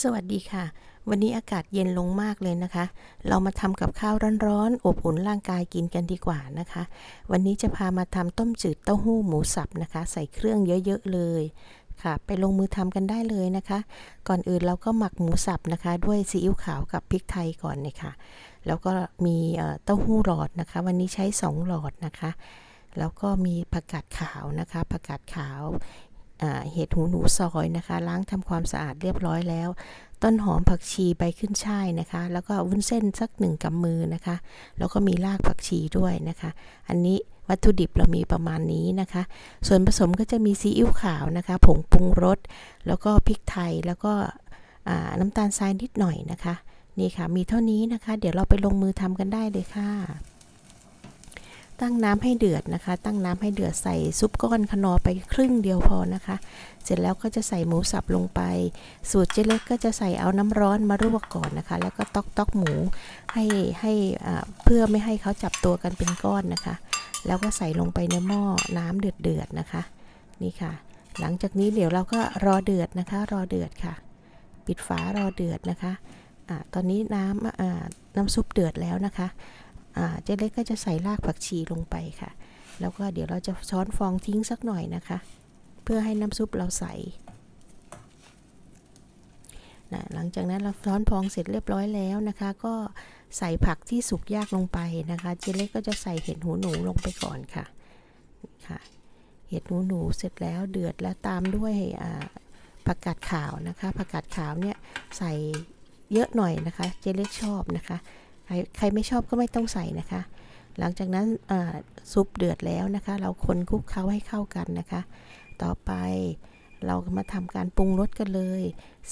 สวัสดีค่ะ วันนี้อากาศเย็นลงมากเลยนะคะ เรามาทำกับข้าวร้อนๆ อบอุ่นร่างกายกินกันดีกว่านะคะ วันนี้จะพามาทำต้มจืดเต้าหู้หมูสับนะคะ ใส่เครื่องเยอะๆเลยค่ะ ไปลงมือทำกันได้เลยนะคะ ก่อนอื่นเราก็หมักหมูสับนะคะ ด้วยซีอิ๊วขาวกับพริกไทยก่อนเลยค่ะ แล้วก็มีเต้าหู้หลอดนะคะ วันนี้ใช้ 2 หลอดนะคะแล้วก็มีผักกาดขาวนะคะ ผักกาดขาว เห็ดหูหนูซอยนะคะ ล้างทำความสะอาดเรียบร้อยแล้ว ต้นหอมผักชีใบขึ้นช่ายนะคะ แล้วก็วุ้นเส้นสักหนึ่งกำมือนะคะ แล้วก็มีรากผักชีด้วยนะคะ อันนี้วัตถุดิบเรามีประมาณนี้นะคะ ส่วนผสมก็จะมีซีอิ๊วขาวนะคะ ผงปรุงรส แล้วก็พริกไทย แล้วก็น้ำตาลทรายนิดหน่อยนะคะ นี่ค่ะ มีเท่านี้นะคะ เดี๋ยวเราไปลงมือทำกันได้เลยค่ะ ตั้งน้ำให้เดือดนะคะ ตั้งน้ำให้เดือดใส่ซุปก้อนขนอไปครึ่งเดียวพอนะคะ เสร็จแล้วก็จะใส่หมูสับลงไป สูตรเจ๊เล็กก็จะใส่เอาน้ำร้อนมาลวกก่อนนะคะ แล้วก็ตอกตอกหมูให้ให้เพื่อไม่ให้เขาจับตัวกันเป็นก้อนนะคะ แล้วก็ใส่ลงไปในหม้อน้ำเดือดเดือดๆนะคะ นี่ค่ะ หลังจากนี้เดี๋ยวเราก็รอเดือดนะคะ รอเดือดค่ะ ปิดฝารอเดือดนะคะอ่าตอนนี้น้ำน้ำซุปเดือดแล้วนะคะ เจ๊เล็กก็จะใส่รากผักชีลงไปค่ะ แล้วก็เดี๋ยวเราจะช้อนฟองทิ้งสักหน่อยนะคะ เพื่อให้น้ำซุปเราใสนะหลังจากนั้นเราช้อนฟองเสร็จเรียบร้อยแล้วนะคะ ก็ใส่ผักที่สุกยากลงไปนะคะ เจ๊เล็กก็จะใส่เห็ดหูหนูลงไปก่อนค่ะค่ะ เห็ดหูหนูเสร็จแล้วเดือดแล้วตามด้วยผักกาดขาวนะคะผักกาดขาวเนี่ยใส่เยอะหน่อยนะคะ เจ๊เล็กชอบนะคะ ใครไม่ชอบก็ไม่ต้องใส่นะคะ หลังจากนั้นซุปเดือดแล้วนะคะ เราคนคลุกเคล้าให้เข้ากันนะคะ ต่อไปเรามาทำการปรุงรสกันเลย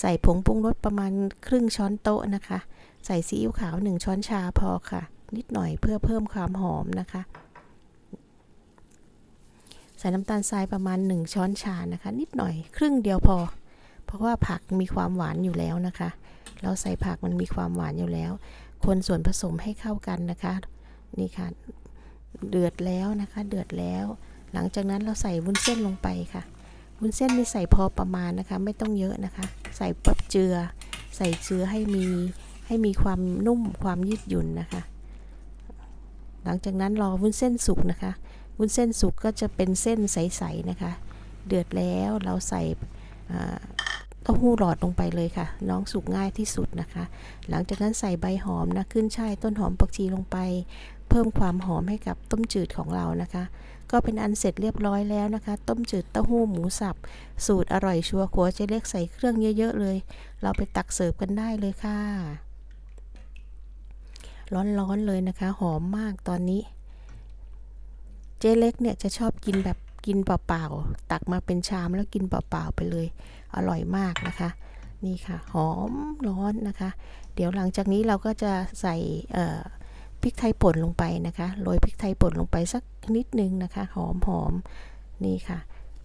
ใส่ผงปรุงรสประมาณครึ่งช้อนโต๊ะนะคะ ใส่ซีอิ๊วขาวหนึ่งช้อนชาพอค่ะ นิดหน่อยเพื่อเพิ่มความหอมนะคะ ใส่น้ำตาลทรายประมาณ 1 ช้อนชานะคะ นิดหน่อยครึ่งเดียวพอ เพราะว่าผักมีความหวานอยู่แล้วนะคะ เราใส่ผักมันมีความหวานอยู่แล้ว คนส่วนผสมให้เข้ากันนะคะ นี่ค่ะ เดือดแล้วนะคะ เดือดแล้ว หลังจากนั้นเราใส่วุ้นเส้นลงไปค่ะ วุ้นเส้นนี่ใส่พอประมาณนะคะ ไม่ต้องเยอะนะคะ ใส่ปับเจือ ใส่เจือให้มีให้มีความนุ่มความยืดหยุ่นนะคะ หลังจากนั้นรอวุ้นเส้นสุกนะคะวุ้นเส้นสุกก็จะเป็นเส้นใสๆนะคะ เดือดแล้วเราใส่ เต้าหู้หลอดลงไปเลยค่ะ น้องสุกง่ายที่สุดนะคะ หลังจากนั้นใส่ใบหอมนะขึ้นช่ายต้นหอมผักชีลงไป เพิ่มความหอมให้กับต้มจืดของเรานะคะ ก็เป็นอันเสร็จเรียบร้อยแล้วนะคะ ต้มจืดเต้าหู้หมูสับ สูตรอร่อยชัวร์ขัวเจะเล็กใส่เครื่องเยอะๆเลย เราไปตักเสิร์ฟกันได้เลยค่ะ ร้อนๆเลยนะคะ หอมมากตอนนี้ เจ๊เล็กเนี่ยจะชอบกินแบบกินเปล่าๆตักมาเป็นชามแล้วกินเปล่าๆไปเลย อร่อยมากนะคะ นี่ค่ะ หอมร้อนนะคะ เดี๋ยวหลังจากนี้เราก็จะใส่พริกไทยป่นลงไปนะคะ โรยพริกไทยป่นลงไปสักนิดนึงนะคะ หอมหอมนี่ค่ะ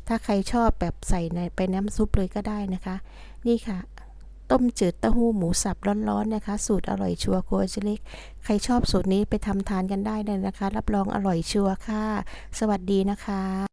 ถ้าใครชอบแบบใส่ในไปน้ำซุปเลยก็ได้นะคะ นี่ค่ะ ต้มจืดเต้าหู้หมูสับร้อนๆนะคะ สูตรอร่อยชัวร์โคชเล็ก ใครชอบสูตรนี้ไปทำทานกันได้เลยนะคะ รับรองอร่อยชัวร์ค่ะ สวัสดีนะคะ